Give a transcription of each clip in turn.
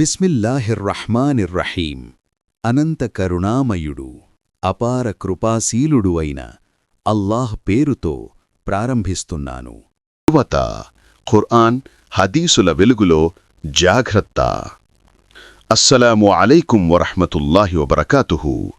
బిస్మిల్లాహిర్రహ్మానిర్రహీం. అనంత కరుణామయుడు అపార కృపాశీలుడు అయిన అల్లాహ్ పేరుతో ప్రారంభిస్తున్నాను. యువత ఖుర్ఆన్ హదీసుల వెలుగులో జాగ్రత్త. అస్సలాము అలైకుం వరహ్మతుల్లాహి వబర్కాతుహు.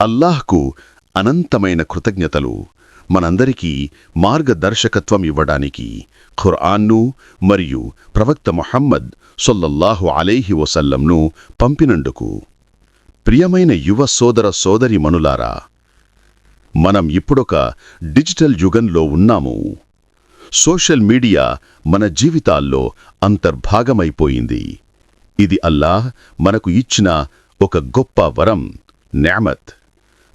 అల్లాహ్కు అనంతమైన కృతజ్ఞతలు. మనందరికీ మార్గదర్శకత్వం ఇవ్వడానికి ఖుర్ఆన్ను మరియు ప్రవక్త మొహమ్మద్ సొల్లల్లాహు అలైహి వసల్లంను పంపినందుకు. ప్రియమైన యువ సోదర సోదరి మనులారా మనం ఇప్పుడొక డిజిటల్ యుగంలో ఉన్నాము. సోషల్ మీడియా మన జీవితాల్లో అంతర్భాగమైపోయింది. ఇది అల్లాహ్ మనకు ఇచ్చిన ఒక గొప్ప వరం న్యామత్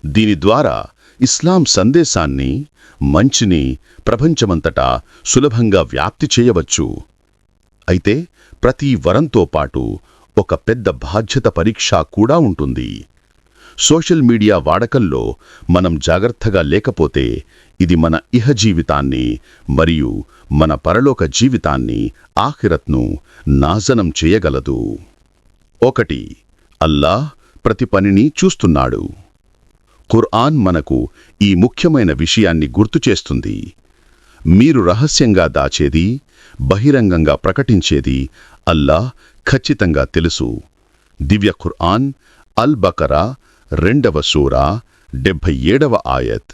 దీని ద్వారా ఇస్లాం సందేశాన్ని మంచిని ప్రపంచమంతటా సులభంగా వ్యాప్తి చేయవచ్చు. అయితే ప్రతి వరంతో పాటు ఒక పెద్ద బాధ్యత పరీక్ష కూడా ఉంటుంది. సోషల్ మీడియా వాడకంలో మనం జాగ్రత్తగా లేకపోతే ఇది మన ఇహ జీవితాన్ని మరియు మన పరలోక జీవితాన్ని ఆఖిరత్ను నాశనం చేయగలదు. ఒకటి అల్లాహ్ ప్రతి పనిని చూస్తున్నాడు. ఖుర్ఆన్ మనకు ఈ ముఖ్యమైన విషయాన్ని గుర్తు చేస్తుంది. మీరు రహస్యంగా దాచేది బహిరంగంగా ప్రకటించేది అల్లాహ్ ఖచ్చితంగా తెలుసు. దివ్య ఖుర్ఆన్ అల్ బకరా రెండవ సూరా డెబ్భై ఏడవ ఆయత్.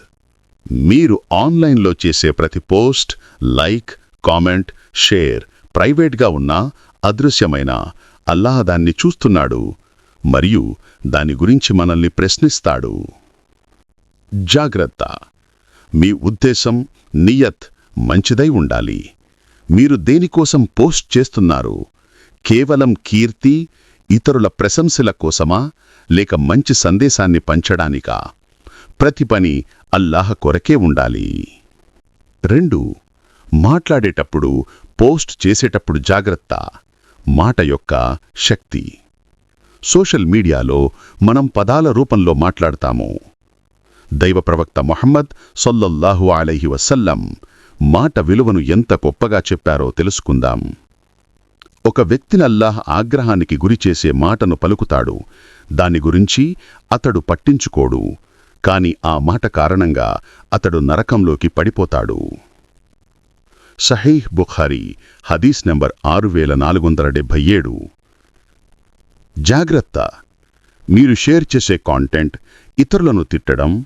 మీరు ఆన్లైన్లో చేసే ప్రతి పోస్ట్ లైక్ కామెంట్ షేర్ ప్రైవేట్గా ఉన్నా అదృశ్యమైన అల్లాహ్ దాన్ని చూస్తున్నాడు. మరియు దాని గురించి మనల్ని ప్రశ్నిస్తాడు. జాగ్రత్త. మీ ఉద్దేశం నియత్ మంచిదై ఉండాలి. మీరు దేనికోసం పోస్ట్ చేస్తున్నారు? కేవలం కీర్తి ఇతరుల ప్రశంసల కోసమా? లేక మంచి సందేశాన్ని పంచడానికా? ప్రతి పని అల్లాహ్ కొరకే ఉండాలి. రెండు మాట్లాడేటప్పుడు పోస్ట్ చేసేటప్పుడు జాగ్రత్త. మాట యొక్క శక్తి. సోషల్ మీడియాలో మనం పదాల రూపంలో మాట్లాడతాము. దైవ ప్రవక్త మొహమ్మద్ సొల్లల్లాహు అలైహి వసల్లం మాట విలువను ఎంత గొప్పగా చెప్పారో తెలుసుకుందాం. ఒక వ్యక్తిని అల్లాహ్ ఆగ్రహానికి గురిచేసే మాటను పలుకుతాడు. దాని గురించి అతడు పట్టించుకోడు. కాని ఆ మాట కారణంగా అతడు నరకంలోకి పడిపోతాడు. సహీహ్ బుఖారీ హదీస్ నెంబర్ ఆరు వేల నాలుగు వందల డెబ్భై ఏడు. జాగ్రత్త. మీరు షేర్ చేసే కాంటెంట్ ఇతరులను తిట్టడం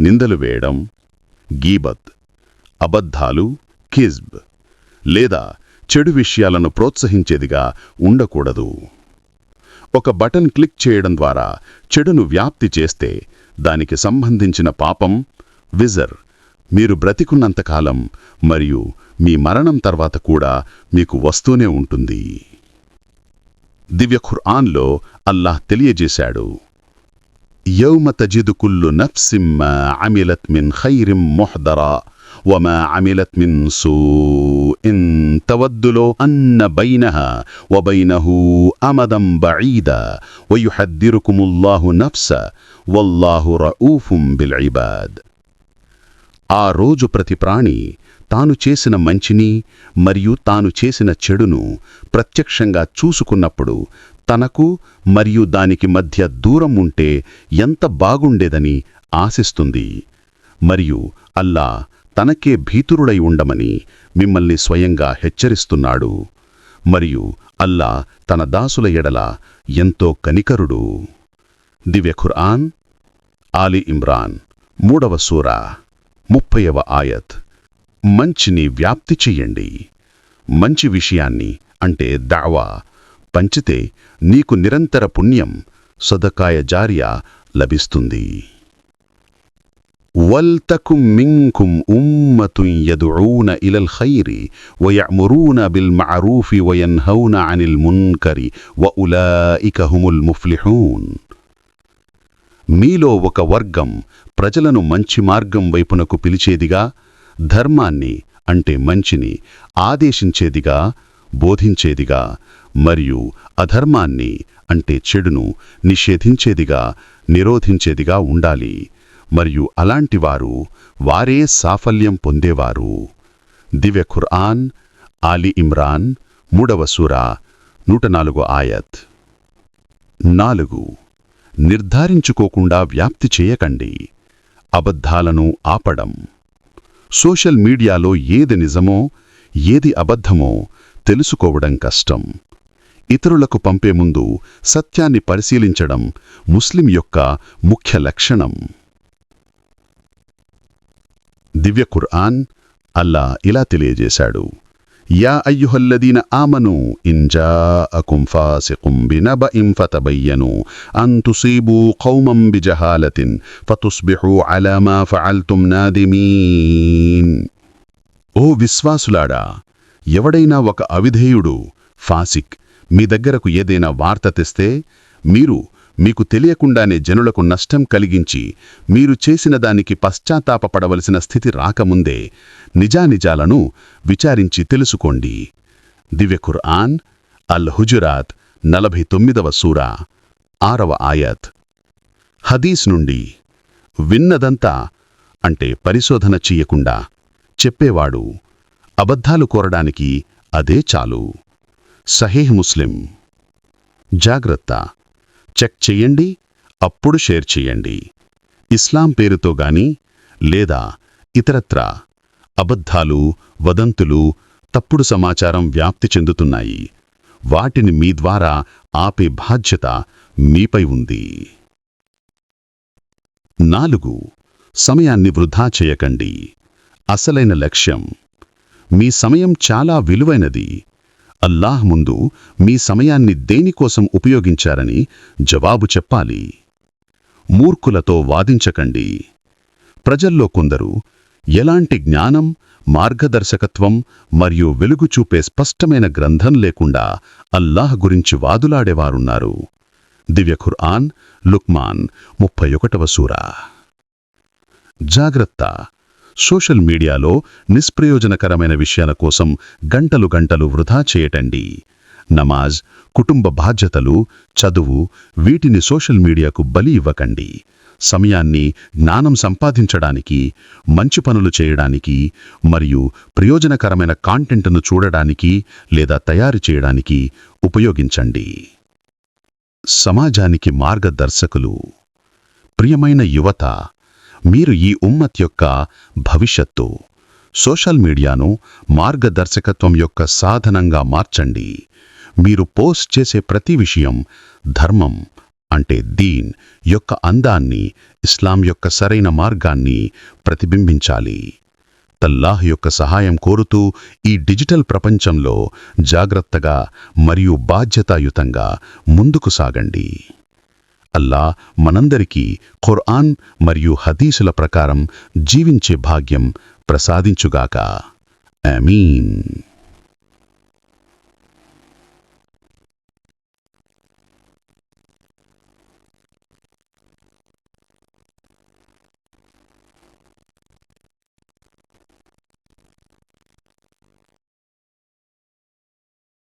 నిందలు వేయడం గీబత్ అబద్ధాలు కిజ్బ్ లేదా చెడు విషయాలను ప్రోత్సహించేదిగా ఉండకూడదు. ఒక బటన్ క్లిక్ చేయడం ద్వారా చెడును వ్యాప్తి చేస్తే దానికి సంబంధించిన పాపం విజర్ మీరు బ్రతికున్నంతకాలం మరియు మీ మరణం తర్వాత కూడా మీకు వస్తూనే ఉంటుంది. దివ్య ఖుర్ఆన్లో అల్లాహ్ తెలియజేశాడు. యౌమ తజిదు కుల్లు నఫ్సిం మా అమిలత్ మిన్ ఖైరిం ముహ్దరా وما عملت من سوء تود لو أن بينها وبينه أمدا بعيدا ويحذركم الله نفسه والله رؤوف بالعباد ఆ రోజు ప్రతి ప్రాణి తాను చేసిన మంచిని మరియు తాను చేసిన చెడును ప్రత్యక్షంగా చూసుకున్నప్పుడు తనకు మరియు దానికి మధ్య దూరం ఉంటే ఎంత బాగుండేదని ఆశిస్తుంది. మరియు అల్లా తనకే భీతురుడై ఉండమని మిమ్మల్ని స్వయంగా హెచ్చరిస్తున్నాడు. మరియు అల్లా తన దాసుల ఎడల ఎంతో కనికరుడు. దివ్య ఖుర్ఆన్ ఆలి ఇమ్రాన్ మూడవ సూరా ముప్పైవ ఆయత్. మంచిని వ్యాప్తి చెయ్యండి. మంచి విషయాన్ని అంటే దావా పంచితే నీకు నిరంతర పుణ్యం సొదకాయ జార్య లభిస్తుంది. వల్తకుం మింకుం ఉమ్మతుం యదుఊన ఇలల్ ఖైరి వయమురూన బిల్ మరూఫి వయన్హౌన అనిల్ మున్కరి వ ఉలాయిక హుముల్ ముఫ్లిహూన్. మీలో ఒక వర్గం ప్రజలను మంచి మార్గం వైపునకు పిలిచేదిగా ధర్మాన్ని అంటే మంచిని ఆదేశించేదిగా బోధించేదిగా మరియు అధర్మాన్ని అంటే చెడును నిషేధించేదిగా నిరోధించేదిగా ఉండాలి. మరియు అలాంటివారు వారే సాఫల్యం పొందేవారు. దివ్య ఖుర్ఆన్ ఆలి ఇమ్రాన్ మూడవ సూరా నూట నాలుగు ఆయత్. నాలుగు నిర్ధారించుకోకుండా వ్యాప్తి చేయకండి. అబద్ధాలను ఆపడం. సోషల్ మీడియాలో ఏది నిజమో ఏది అబద్ధమో తెలుసుకోవడం కష్టం. ఇతరులకు పంపే ముందు సత్యాన్ని పరిశీలించడం ముస్లిం యొక్క ముఖ్య లక్షణం. దివ్య ఖుర్ఆన్ అల్లా ఇలా తెలియజేశాడు. యా అయ్యుహల్లదీన ఆమను ఇంజా అకుంఫా బినబఇం ఫతబయ్యను అన్ తుసీబూ ఖౌమం బిజహాలతిన్ ఫతుస్బిహు అలా ఫఅల్తుం నాదిమీన్ ఓ విశ్వాసులాడా ఎవడైనా ఒక అవిధేయుడు ఫాసిక్ మీ దగ్గరకు ఏదైనా వార్త తెస్తే మీరు మీకు తెలియకుండానే జనులకు నష్టం కలిగించి మీరు చేసిన దానికి పశ్చాత్తాపడవలసిన స్థితి రాకముందే నిజానిజాలను విచారించి తెలుసుకోండి. దివ్య ఖుర్ఆన్ అల్ హుజురాత్ నలభై తొమ్మిదవ సూరా ఆరవ ఆయత్. హదీస్ నుండి విన్నదంతా అంటే పరిశోధన చెయ్యకుండా చెప్పేవాడు అబద్ధాలు కోరడానికి అదే చాలు. సహేహ్ ముస్లిం. జాగ్రత్త. చెక్ చెయ్యండి అప్పుడు షేర్ చెయ్యండి. ఇస్లాం పేరుతో గాని లేదా ఇతరత్రా అబద్ధాలు వదంతులు తప్పుడు సమాచారం వ్యాప్తి చెందుతున్నాయి. వాటిని మీ ద్వారా ఆపే బాధ్యత మీపై ఉంది. నాలుగు. సమయాన్ని వృధా చేయకండి. అసలైన లక్ష్యం. మీ సమయం చాలా విలువైనది. అల్లాహ్ ముందు మీ సమయాన్ని దేనికోసం ఉపయోగించారని జవాబు చెప్పాలి. మూర్ఖులతో వాదించకండి. ప్రజల్లో కొందరు ఎలాంటి జ్ఞానం మార్గదర్శకత్వం మరియు వెలుగు చూపే స్పష్టమైన గ్రంథం లేకుండా అల్లాహ్ గురించి వాదులాడేవారున్నారు. దివ్యఖుర్ఆన్ లుక్మాన్ ముప్పై ఒకటవ సూరా. జాగ్రత్త. సోషల్ మీడియాలో నిష్ప్రయోజనకరమైన విషయాల కోసం గంటలు గంటలు వృధా చేయటండి. నమాజ్ కుటుంబ బాధ్యతలు చదువు వీటిని సోషల్ మీడియాకు బలి ఇవ్వకండి. సమయాన్ని జ్ఞానం సంపాదించడానికి మంచి పనులు చేయడానికి మరియు ప్రయోజనకరమైన కాంటెంట్ను చూడడానికి లేదా తయారు చేయడానికి ఉపయోగించండి. సమాజానికి మార్గదర్శకులు ప్రియమైన యువత మీరు ఈ ఉమ్మత్ యొక్క భవిష్యత్తు. సోషల్ మీడియాను మార్గదర్శకత్వం యొక్క సాధనంగా మార్చండి. మీరు పోస్ట్ చేసే ప్రతి విషయం ధర్మం అంటే దీన్ యొక్క అందాన్ని ఇస్లాం యొక్క సరైన మార్గాన్ని ప్రతిబింబించాలి. తల్లాహ్ యొక్క సహాయం కోరుతూ ఈ డిజిటల్ ప్రపంచంలో జాగ్రత్తగా మరియు బాధ్యతాయుతంగా ముందుకు సాగండి. అల్లా మనందరికీ ఖుర్ఆన్ మరియు హదీసుల ప్రకారం జీవించే భాగ్యం ప్రసాదించుగాక. ఆమీన్.